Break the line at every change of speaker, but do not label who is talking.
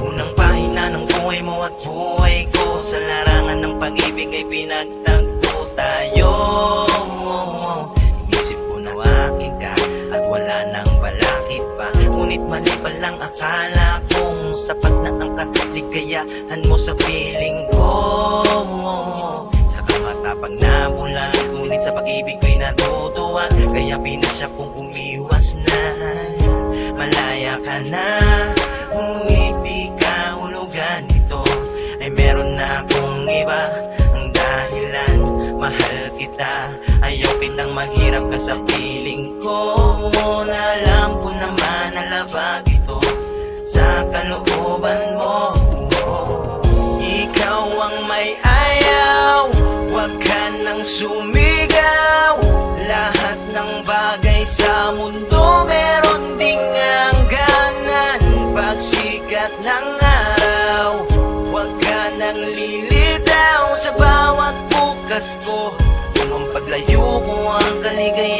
Unang pahina ng buhay mo at buhay ko. Sa larangan ng pag-ibig ay pinagtagpo tayo. Isip ko na waki at wala nang balakid pa. Ngunit mali pa lang akala kong sapat na ang katigayahan mo sa piling ko. Sa kamatapang nabulan, ngunit sa pag-ibig ko'y natutuwa kaya pinasya kong umiwas na. Malaya ka na. Ngunit di ka hulugan ito Ay meron na akong iba. Ang dahilan Mahal kita. Ayaw kitang maghirap ka sa piling ko. Na alam ko naman na labag ito. Sa kalooban mo. Ikaw ang may ayaw Huwag ka nang Lahat ng bagay sa mundo Meron ding hangganan. Pagsikat ng araw Huwag ka nang lilitaw Sa bawat bukas ko. Kung ang paglayo ko ang kaligayahan